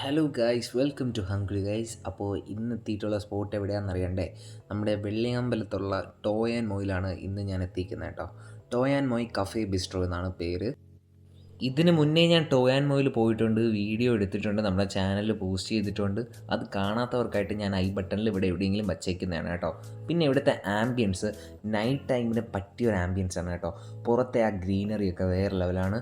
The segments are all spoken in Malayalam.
Hello guys welcome to hungry guys അപ്പോൾ ഇന്ന് എത്തിയിട്ടുള്ള സ്പോട്ട് എവിടെയാണെന്ന് അറിയണ്ടേ? നമ്മുടെ വെള്ളിയമ്പലത്തുള്ള ടോയ് ആൻഡ് മോയിലാണ് ഇന്ന് ഞാൻ എത്തിക്കുന്നത് കേട്ടോ. Toy and Moi cafe bistro എന്നാണ് പേര്. ഇതിന് മുന്നേ ഞാൻ ടോയ് ആൻഡ് മോയിൽ പോയിട്ടുണ്ട് വീഡിയോ എടുത്തിട്ടുണ്ട് നമ്മുടെ ചാനലിൽ പോസ്റ്റ് ചെയ്തിട്ടുണ്ട്. അത് കാണാത്തവർക്കായിട്ട് ഞാൻ ഐ ബട്ടണിൽ ഇവിടെ എവിടെയെങ്കിലും വച്ചേക്കുന്നതാണ് കേട്ടോ. പിന്നെ ഇവിടുത്തെ ആംബിയൻസ് നൈറ്റ് ടൈമിന് പറ്റിയ ഒരു ആംബിയൻസ് ആണ് കേട്ടോ. പുറത്തെ ആ ഗ്രീനറി ഒക്കെ വേറെ ലെവലാണ്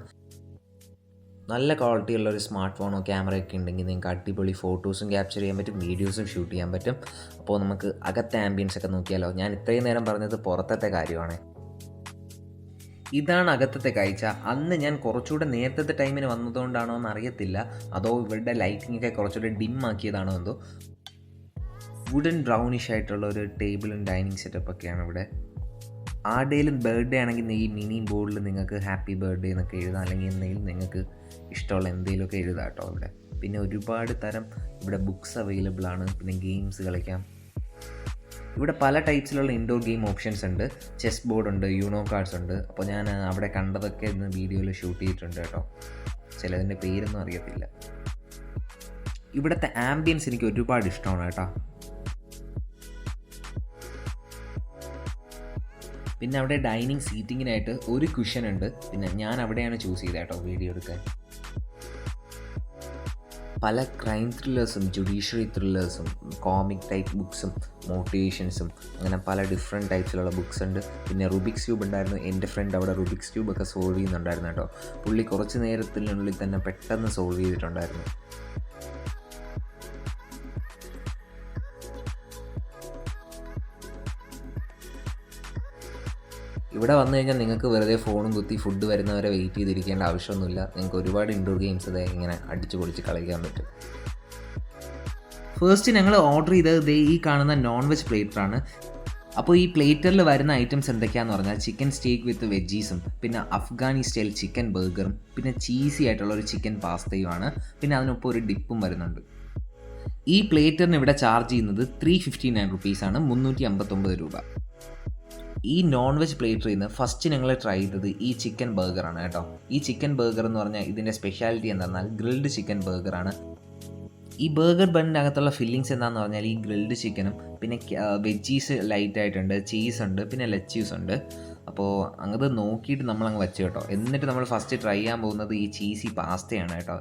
നല്ല ക്വാളിറ്റി ഉള്ള ഒരു സ്മാർട്ട് ഫോണോ ക്യാമറയൊക്കെ ഉണ്ടെങ്കിൽ നിങ്ങൾക്ക് അടിപൊളി ഫോട്ടോസും ക്യാപ്ചർ ചെയ്യാൻ പറ്റും വീഡിയോസും ഷൂട്ട് ചെയ്യാൻ പറ്റും. അപ്പോൾ നമുക്ക് അകത്തെ ആംബിയൻസ് ഒക്കെ നോക്കിയാലോ? ഞാൻ ഇത്രയും നേരം പറഞ്ഞത് പുറത്തത്തെ കാര്യമാണ്. ഇതാണ് അകത്തത്തെ കാഴ്ച. അന്ന് ഞാൻ കുറച്ചുകൂടെ നേരത്തെ ടൈമിന് വന്നതുകൊണ്ടാണോ എന്ന് അറിയത്തില്ല അതോ ഇവരുടെ ലൈറ്റിംഗ് ഒക്കെ കുറച്ചുകൂടെ ഡിം ആക്കിയതാണോ എന്തോ. വുഡൻ ബ്രൗണിഷ് ആയിട്ടുള്ള ഒരു ടേബിളും ഡൈനിങ് സെറ്റപ്പ് ഒക്കെയാണ് ഇവിടെ ആരുടെയും ബർത്ത്ഡേ ആണെങ്കിൽ ഈ മിനി ബോർഡിൽ നിങ്ങൾക്ക് ഹാപ്പി ബർത്ത്ഡേ എന്നൊക്കെ എഴുതാം. അല്ലെങ്കിൽ എന്തെങ്കിലും നിങ്ങൾക്ക് ഇഷ്ടമുള്ള എന്തെങ്കിലുമൊക്കെ എഴുതാം കേട്ടോ അവിടെ. പിന്നെ ഒരുപാട് തരം ഇവിടെ ബുക്സ് അവൈലബിൾ ആണ്. പിന്നെ ഗെയിംസ് കളിക്കാം. ഇവിടെ പല ടൈപ്സിലുള്ള ഇൻഡോർ ഗെയിം ഓപ്ഷൻസ് ഉണ്ട്. ചെസ് ബോർഡ് ഉണ്ട് യൂണോ കാർഡ്സ് ഉണ്ട്. അപ്പോൾ ഞാൻ അവിടെ കണ്ടതൊക്കെ ഇന്ന് വീഡിയോയിൽ ഷൂട്ട് ചെയ്തിട്ടുണ്ട് കേട്ടോ. ചിലതിന്റെ പേരൊന്നും അറിയത്തില്ല. ഇവിടുത്തെ ആംബിയൻസ് എനിക്ക് ഒരുപാട് ഇഷ്ടമാണ് കേട്ടോ. പിന്നെ അവിടെ ഡൈനിങ് സീറ്റിങ്ങിനായിട്ട് ഒരു കുഷൻ ഉണ്ട് പിന്നെ ഞാൻ അവിടെയാണ് ചൂസ് ചെയ്തത് കേട്ടോ വീഡിയോ എടുക്കാൻ. പല ക്രൈം ത്രില്ലേഴ്സും ജുഡീഷ്യറി ത്രില്ലേഴ്സും കോമിക് ടൈപ്പ് ബുക്സും മോട്ടിവേഷൻസും അങ്ങനെ പല ഡിഫറെന്റ് ടൈപ്സിലുള്ള ബുക്സ് ഉണ്ട് പിന്നെ റുബിക്സ് ക്യൂബ് ഉണ്ടായിരുന്നു. എന്റെ ഫ്രണ്ട് അവിടെ റുബിക്സ് ക്യൂബ് ഒക്കെ സോൾവ് ചെയ്യുന്നുണ്ടായിരുന്നു കേട്ടോ. പുള്ളി കുറച്ച് നേരത്തിനുള്ളിൽ തന്നെ പെട്ടെന്ന് സോൾവ് ചെയ്തിട്ടുണ്ടായിരുന്നു. ഇവിടെ വന്നു കഴിഞ്ഞാൽ നിങ്ങൾക്ക് വെറുതെ ഫോണും കുത്തി ഫുഡ് വരുന്നവരെ വെയിറ്റ് ചെയ്തിരിക്കേണ്ട ആവശ്യമൊന്നുമില്ല. നിങ്ങൾക്ക് ഒരുപാട് ഇൻഡോർ ഗെയിംസ് ഇതേ ഇങ്ങനെ അടിച്ചു പൊളിച്ച് കളിക്കാൻ പറ്റും. ഫസ്റ്റ് ഞങ്ങൾ ഓർഡർ ചെയ്തത് ദേ ഈ കാണുന്ന നോൺ വെജ് പ്ലേറ്ററാണ് അപ്പോൾ ഈ പ്ലേറ്ററിൽ വരുന്ന ഐറ്റംസ് എന്തൊക്കെയാണെന്ന് പറഞ്ഞാൽ ചിക്കൻ സ്റ്റീക്ക് വിത്ത് വെജീസും പിന്നെ അഫ്ഗാനി സ്റ്റൈൽ ചിക്കൻ ബർഗറും പിന്നെ ചീസി ആയിട്ടുള്ള ഒരു ചിക്കൻ പാസ്തയുമാണ് പിന്നെ അതിനൊപ്പം ഒരു ഡിപ്പും വരുന്നുണ്ട്. ഈ പ്ലേറ്ററിന് ഇവിടെ ചാർജ് ചെയ്യുന്നത് ത്രീ ഫിഫ്റ്റി നയൻ റുപ്പീസാണ് മുന്നൂറ്റി അമ്പത്തൊമ്പത് രൂപ. ഈ നോൺ വെജ് പ്ലേറ്റിൽ നിന്ന് ഫസ്റ്റ് ഞങ്ങൾ ട്രൈ ചെയ്തത് ഈ ചിക്കൻ ബർഗറാണ് കേട്ടോ. ഈ ചിക്കൻ ബർഗർ എന്ന് പറഞ്ഞാൽ ഇതിന്റെ സ്പെഷ്യാലിറ്റി എന്താണെന്നാൽ ഗ്രിൽഡ് ചിക്കൻ ബർഗറാണ് ഈ ബർഗർ ബണ്ണിന്റെ അകത്തുള്ള ഫില്ലിങ്സ് എന്താണെന്ന് പറഞ്ഞാൽ ഈ ഗ്രിൽഡ് ചിക്കനും പിന്നെ വെജീസ് ലൈറ്റ് ആയിട്ടുണ്ട് ചീസ് ഉണ്ട് പിന്നെ ലച്ചീസ് ഉണ്ട്. അപ്പോൾ അങ്ങത് നോക്കിയിട്ട് നമ്മൾ അങ്ങ് വെച്ചു കേട്ടോ. എന്നിട്ട് നമ്മൾ ഫസ്റ്റ് ട്രൈ ചെയ്യാൻ പോകുന്നത് ഈ ചീസി പാസ്തയാണ് കേട്ടോ.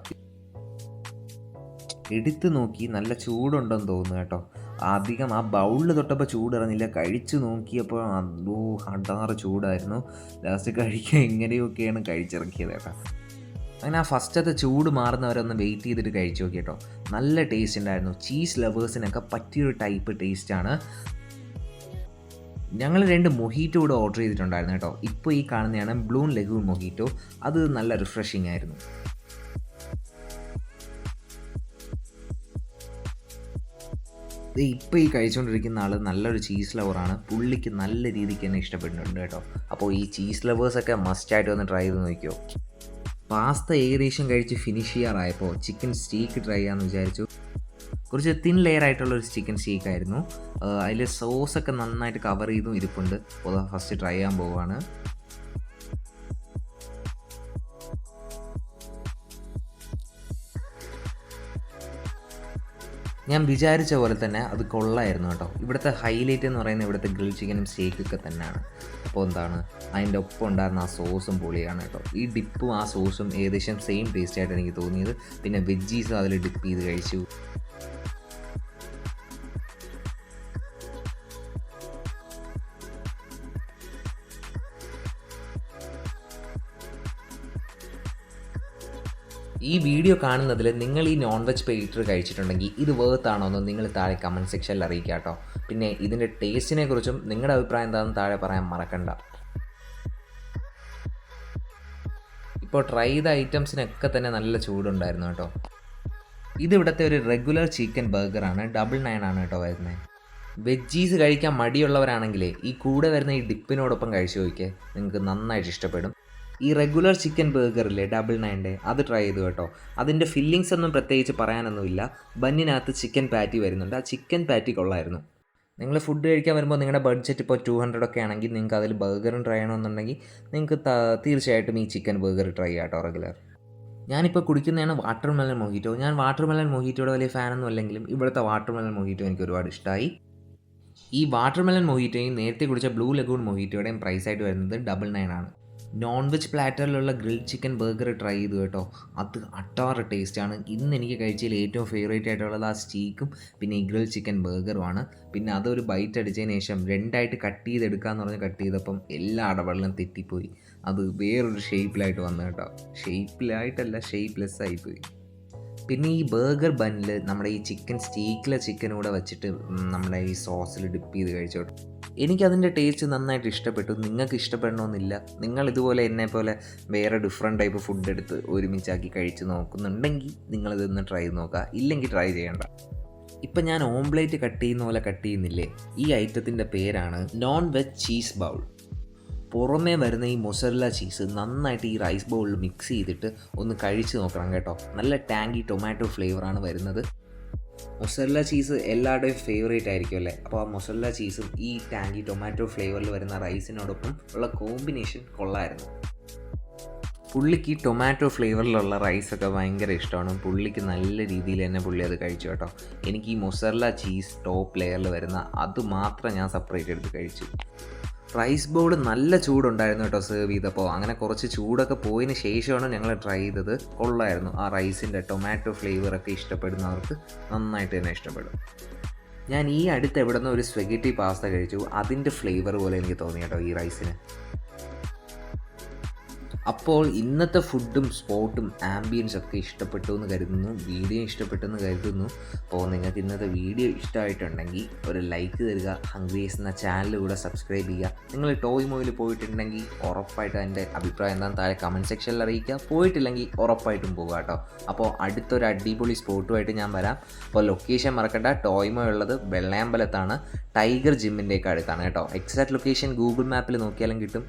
എടുത്ത് നോക്കി നല്ല ചൂടുണ്ടെന്ന് തോന്നുന്നു കേട്ടോ. അധികം ആ ബൗളിൽ തൊട്ടപ്പോൾ ചൂടിറങ്ങില്ല. കഴിച്ചു നോക്കിയപ്പോൾ അതോ അടാറ് ചൂടായിരുന്നു. ലാസ്റ്റ് കഴിക്കാൻ എങ്ങനെയൊക്കെയാണ് കഴിച്ചിറക്കിയത് കേട്ടോ. അങ്ങനെ ആ ഫസ്റ്റത്തെ ചൂട് മാറുന്നവരൊന്ന് വെയിറ്റ് ചെയ്തിട്ട് കഴിച്ചു നോക്കി കേട്ടോ. നല്ല ടേസ്റ്റ് ഉണ്ടായിരുന്നു ചീസ് ലവേഴ്സിനൊക്കെ പറ്റിയൊരു ടൈപ്പ് ടേസ്റ്റാണ് ഞങ്ങൾ രണ്ട് മൊഹീറ്റോ കൂടെ ഓർഡർ ചെയ്തിട്ടുണ്ടായിരുന്നു കേട്ടോ. ഇപ്പോൾ ഈ കാണുന്നതാണ് ബ്ലൂൺ ലഗൂൺ മൊഹീറ്റോ അത് നല്ല റിഫ്രഷിംഗ് ആയിരുന്നു. ഇപ്പോൾ ഈ കഴിച്ചുകൊണ്ടിരിക്കുന്ന ആൾ നല്ലൊരു ചീസ് ലവറാണ് പുള്ളിക്ക് നല്ല രീതിക്ക് തന്നെ ഇഷ്ടപ്പെടുന്നുണ്ട് കേട്ടോ. അപ്പോൾ ഈ ചീസ് ലവേഴ്സൊക്കെ മസ്റ്റായിട്ട് ഒന്ന് ട്രൈ ചെയ്ത് നോക്കിയോ? പാസ്ത ഏകദേശം കഴിച്ച് ഫിനിഷ് ചെയ്യാറായപ്പോൾ ചിക്കൻ സ്റ്റീക്ക് ട്രൈ ചെയ്യാമെന്ന് വിചാരിച്ചു. കുറച്ച് തിൻ ലെയർ ആയിട്ടുള്ള ഒരു ചിക്കൻ സ്റ്റീക്ക് ആയിരുന്നു. അതിൽ സോസൊക്കെ നന്നായിട്ട് കവർ ചെയ്തും ഇരിപ്പുണ്ട്. അപ്പോൾ ഫസ്റ്റ് ട്രൈ ചെയ്യാൻ പോവുകയാണ് ഞാൻ വിചാരിച്ച പോലെ തന്നെ അത് കൊള്ളായിരുന്നു കേട്ടോ. ഇവിടുത്തെ ഹൈലൈറ്റ് എന്ന് പറയുന്നത് ഇവിടുത്തെ ഗ്രിൽ ചിക്കനും സ്റ്റേക്കൊക്കെ തന്നെയാണ്. അപ്പോൾ എന്താണ്? അതിന്റെ ഒപ്പം ഉണ്ടായിരുന്ന ആ സോസും പൊളിയാണ് കേട്ടോ. ഈ ഡിപ്പും ആ സോസും ഏകദേശം സെയിം ടേസ്റ്റ് ആയിട്ട് എനിക്ക് തോന്നിയത്. പിന്നെ വെജ്ജീസും അതിൽ ഡിപ്പ് ചെയ്ത് കഴിച്ചു. ഈ വീഡിയോ കാണുന്നതിൽ നിങ്ങൾ ഈ നോൺ വെജ് പേറ്റർ കഴിച്ചിട്ടുണ്ടെങ്കിൽ ഇത് വേർത്ത് ആണോ എന്ന് നിങ്ങൾ താഴെ കമന്റ് സെക്ഷനിൽ അറിയിക്കുക കേട്ടോ. പിന്നെ ഇതിന്റെ ടേസ്റ്റിനെ കുറിച്ചും നിങ്ങളുടെ അഭിപ്രായം എന്താണെന്ന് താഴെ പറയാൻ മറക്കണ്ട. ഇപ്പോൾ ട്രൈ ചെയ്ത ഐറ്റംസിനൊക്കെ തന്നെ നല്ല ചൂടുണ്ടായിരുന്നു കേട്ടോ. ഇതിവിടുത്തെ ഒരു റെഗുലർ ചിക്കൻ ബർഗറാണ് ഡബിൾ നയൻ ആണ് കേട്ടോ വരുന്നത് വെജ്ജീസ് കഴിക്കാൻ മടിയുള്ളവരാണെങ്കിലേ ഈ കൂടെ വരുന്ന ഈ ഡിപ്പിനോടൊപ്പം കഴിച്ചു നോക്കിയേ. നിങ്ങൾക്ക് നന്നായിട്ട് ഇഷ്ടപ്പെടും. ഈ റെഗുലർ ചിക്കൻ ബർഗറില്ലേ ഡബിൾ നയന്റെ അത് ട്രൈ ചെയ്തു കേട്ടോ. അതിന്റെ ഫില്ലിങ്സ് ഒന്നും പ്രത്യേകിച്ച് പറയാനൊന്നുമില്ല ബന്നിനകത്ത് ചിക്കൻ പാറ്റി വരുന്നുണ്ട്. ആ ചിക്കൻ പാറ്റി കൊള്ളായിരുന്നു. നിങ്ങൾ ഫുഡ് കഴിക്കാൻ വരുമ്പോൾ നിങ്ങളുടെ ബഡ്ജറ്റ് ഇപ്പോൾ ടു ഹൺഡ്രഡ് ഒക്കെ ആണെങ്കിൽ നിങ്ങൾക്ക് അതിൽ ബർഗറും ട്രൈ ചെയ്യണമെന്നുണ്ടെങ്കിൽ നിങ്ങൾക്ക് തീർച്ചയായിട്ടും ഈ ചിക്കൻ ബർഗർ ട്രൈ ചെയ്യാം കേട്ടോ റെഗുലർ ഞാനിപ്പോൾ കുടിക്കുന്നതാണ് വാട്ടർ മെലൺ മൊഹിറ്റോ ഞാൻ വാട്ടർ മെലൺ മൊഹിറ്റോയുടെ വലിയ ഫാനൊന്നും അല്ലെങ്കിലും ഇവിടുത്തെ വാട്ടർ മെലൺ മൊഹിറ്റോ എനിക്ക് ഒരുപാട് ഇഷ്ടമായി ഈ വാട്ടർ മെലൺ മൊഹിറ്റോയും നേരത്തെ കുടിച്ച ബ്ലൂ ലഗൂൺ മൊഹിറ്റോയുടെയും പ്രൈസായിട്ട് വരുന്നത് ഡബിൾ നയൻ ആണ്. നോൺ വെജ് പ്ലാറ്ററിലുള്ള ഗ്രിൽ ചിക്കൻ ബർഗർ ട്രൈ ചെയ്തു കേട്ടോ. അത് അട്ടാറ് ടേസ്റ്റാണ് ഇന്ന് എനിക്ക് കഴിച്ചതിൽ ഏറ്റവും ഫേവറേറ്റ് ആയിട്ടുള്ളത് ആ സ്റ്റീക്കും പിന്നെ ഈ ഗ്രിൽ ചിക്കൻ ബർഗറുമാണ് പിന്നെ അതൊരു ബൈറ്റ് അടിച്ചതിന് ശേഷം രണ്ടായിട്ട് കട്ട് ചെയ്തെടുക്കാന്ന് പറഞ്ഞ് കട്ട് ചെയ്തപ്പം എല്ലാ അടവെള്ളം തെറ്റിപ്പോയി. അത് വേറൊരു ഷേപ്പിലായിട്ട് വന്നു കേട്ടോ. ഷേപ്പിലായിട്ടല്ല ഷേപ്പ്ലെസ് ആയിപ്പോയി. പിന്നെ ഈ ബർഗർ ബണ്ണിൽ നമ്മുടെ ഈ ചിക്കൻ സ്റ്റീക്കിലെ ചിക്കൻ കൂടെ വെച്ചിട്ട് നമ്മുടെ ഈ സോസിൽ ഡിപ്പ് ചെയ്ത് കഴിച്ചോട്ടെ. എനിക്കതിന്റെ ടേസ്റ്റ് നന്നായിട്ട് ഇഷ്ടപ്പെട്ടു. നിങ്ങൾക്ക് ഇഷ്ടപ്പെടണമെന്നില്ല നിങ്ങൾ ഇതുപോലെ എന്നെ പോലെ വേറെ ഡിഫറെന്റ് ടൈപ്പ് ഫുഡ് എടുത്ത് ഒരുമിച്ചാക്കി കഴിച്ച് നോക്കുന്നുണ്ടെങ്കിൽ നിങ്ങളിതൊന്ന് ട്രൈ നോക്കുക. ഇല്ലെങ്കിൽ ട്രൈ ചെയ്യേണ്ട. ഇപ്പം ഞാൻ ഓംപ്ലേറ്റ് കട്ട് ചെയ്യുന്ന പോലെ കട്ട് ചെയ്യുന്നില്ലേ? ഈ ഐറ്റത്തിന്റെ പേരാണ് നോൺ വെജ് ചീസ് ബൗൾ പുറമേ വരുന്ന ഈ മൊസറല്ല ചീസ് നന്നായിട്ട് ഈ റൈസ് ബൗളിൽ മിക്സ് ചെയ്തിട്ട് ഒന്ന് കഴിച്ച് നോക്കണം കേട്ടോ. നല്ല ടാങ്കി ടൊമാറ്റോ ഫ്ലേവറാണ് വരുന്നത്. മൊസറല്ല ചീസ് എല്ലാവരുടെയും ഫേവറേറ്റ് ആയിരിക്കും അല്ലേ? അപ്പോൾ ആ മൊസറല്ല ചീസും ഈ ടാങ്കി ടൊമാറ്റോ ഫ്ലേവറിൽ വരുന്ന റൈസിനോടൊപ്പം ഉള്ള കോമ്പിനേഷൻ കൊള്ളായിരുന്നു. പുള്ളിക്ക് ഈ ടൊമാറ്റോ ഫ്ലേവറിലുള്ള റൈസൊക്കെ ഭയങ്കര ഇഷ്ടമാണ്. പുള്ളിക്ക് നല്ല രീതിയിൽ തന്നെ പുള്ളി അത് കഴിച്ചു കേട്ടോ. എനിക്ക് ഈ മൊസറല്ല ചീസ് ടോപ്പ് ലെയറിൽ വരുന്ന അത് മാത്രം ഞാൻ സെപ്പറേറ്റ് എടുത്ത് കഴിച്ചു. റൈസ് ബൗൾ നല്ല ചൂടുണ്ടായിരുന്നു കേട്ടോ സെർവ് ചെയ്തപ്പോൾ. അങ്ങനെ കുറച്ച് ചൂടൊക്കെ പോയതിന് ശേഷമാണ് ഞങ്ങൾ ട്രൈ ചെയ്തത്. കൊള്ളായിരുന്നു ആ റൈസിന്റെ ടൊമാറ്റോ ഫ്ലേവറൊക്കെ ഇഷ്ടപ്പെടുന്നവർക്ക് നന്നായിട്ട് തന്നെ ഇഷ്ടപ്പെടും. ഞാൻ ഈ അടുത്ത് എവിടെ നിന്ന് ഒരു സ്പെഗറ്റി പാസ്ത കഴിച്ചു. അതിന്റെ ഫ്ലേവർ പോലെ എനിക്ക് തോന്നി കേട്ടോ ഈ റൈസിന് അപ്പോൾ ഇന്നത്തെ ഫുഡും സ്പോട്ടും ആംബിയൻസ് ഒക്കെ ഇഷ്ടപ്പെട്ടു എന്ന് കരുതുന്നു. വീഡിയോ ഇഷ്ടപ്പെട്ടു എന്ന് കരുതുന്നു. അപ്പോൾ നിങ്ങൾക്ക് ഇന്നത്തെ വീഡിയോ ഇഷ്ടമായിട്ടുണ്ടെങ്കിൽ ഒരു ലൈക്ക് തരിക ഹംഗ്രീസ് എന്ന ചാനൽ കൂടെ സബ്സ്ക്രൈബ് ചെയ്യുക. നിങ്ങൾ ടോയ് മോയിൽ പോയിട്ടുണ്ടെങ്കിൽ ഉറപ്പായിട്ടും എന്റെ അഭിപ്രായം എന്താണെന്ന് താഴെ കമന്റ് സെക്ഷനിൽ അറിയിക്കുക. പോയിട്ടില്ലെങ്കിൽ ഉറപ്പായിട്ടും പോകുക കേട്ടോ. അപ്പോൾ അടുത്തൊരു അടിപൊളി സ്പോട്ടുമായിട്ട് ഞാൻ വരാം. അപ്പോൾ ലൊക്കേഷൻ മറക്കണ്ട. ടോയ്മോ ഉള്ളത് വെള്ളയമ്പലത്താണ്. ടൈഗർ ജിമ്മിന്റെയൊക്കെ അടുത്താണ് കേട്ടോ. എക്സാക്ട് ലൊക്കേഷൻ ഗൂഗിൾ മാപ്പിൽ നോക്കിയാലും കിട്ടും.